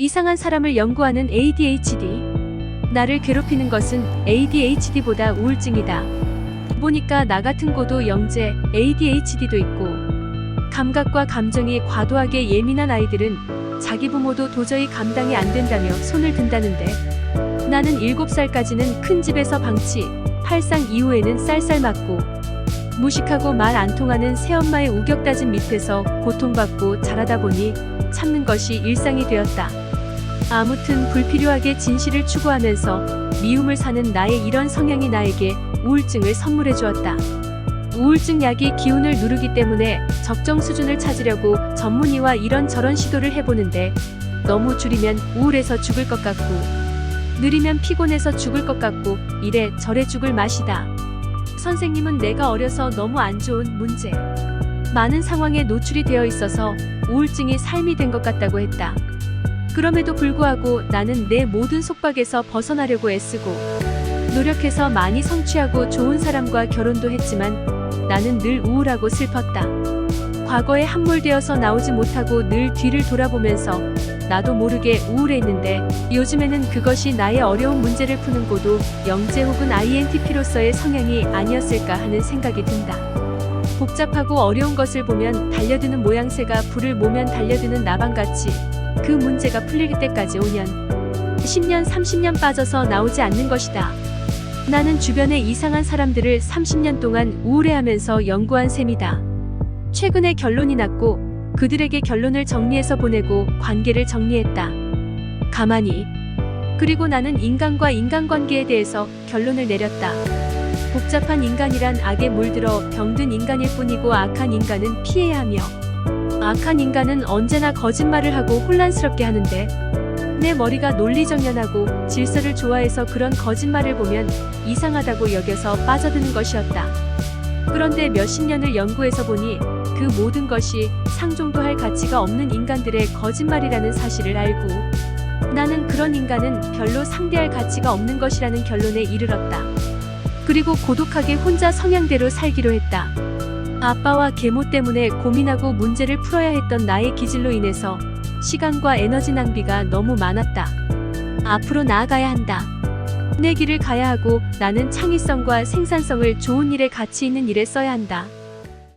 이상한 사람을 연구하는 ADHD. 나를 괴롭히는 것은 ADHD보다 우울증이다. 보니까 나 같은 고도 영재 ADHD도 있고 감각과 감정이 과도하게 예민한 아이들은 자기 부모도 도저히 감당이 안 된다며 손을 든다는데 나는 7살까지는 큰 집에서 방치, 8상 이후에는 쌀쌀 맞고 무식하고 말 안 통하는 새엄마의 우격다짐 밑에서 고통받고 자라다 보니 참는 것이 일상이 되었다. 아무튼 불필요하게 진실을 추구하면서 미움을 사는 나의 이런 성향이 나에게 우울증을 선물해 주었다. 우울증 약이 기운을 누르기 때문에 적정 수준을 찾으려고 전문의와 이런저런 시도를 해보는데 너무 줄이면 우울해서 죽을 것 같고 느리면 피곤해서 죽을 것 같고 이래 저래 죽을 맛이다. 선생님은 내가 어려서 너무 안 좋은 문제, 많은 상황에 노출이 되어 있어서 우울증이 삶이 된 것 같다고 했다. 그럼에도 불구하고 나는 내 모든 속박에서 벗어나려고 애쓰고 노력해서 많이 성취하고 좋은 사람과 결혼도 했지만 나는 늘 우울하고 슬펐다. 과거에 함몰되어서 나오지 못하고 늘 뒤를 돌아보면서 나도 모르게 우울해했는데 요즘에는 그것이 나의 어려운 문제를 푸는 고도 영재 혹은 INTP로서의 성향이 아니었을까 하는 생각이 든다. 복잡하고 어려운 것을 보면 달려드는 모양새가 불을 모면 달려드는 나방같이 그 문제가 풀릴 때까지 5년, 10년, 30년 빠져서 나오지 않는 것이다. 나는 주변의 이상한 사람들을 30년 동안 우울해하면서 연구한 셈이다. 최근에 결론이 났고 그들에게 결론을 정리해서 보내고 관계를 정리했다. 가만히. 그리고 나는 인간과 인간관계에 대해서 결론을 내렸다. 복잡한 인간이란 악에 물들어 병든 인간일 뿐이고 악한 인간은 피해야 하며 악한 인간은 언제나 거짓말을 하고 혼란스럽게 하는데 내 머리가 논리정연하고 질서를 좋아해서 그런 거짓말을 보면 이상하다고 여겨서 빠져드는 것이었다. 그런데 몇십 년을 연구해서 보니 그 모든 것이 상종도 할 가치가 없는 인간들의 거짓말이라는 사실을 알고 나는 그런 인간은 별로 상대할 가치가 없는 것이라는 결론에 이르렀다. 그리고 고독하게 혼자 성향대로 살기로 했다. 아빠와 계모 때문에 고민하고 문제를 풀어야 했던 나의 기질로 인해서 시간과 에너지 낭비가 너무 많았다. 앞으로 나아가야 한다. 내 길을 가야 하고 나는 창의성과 생산성을 좋은 일에 가치 있는 일에 써야 한다.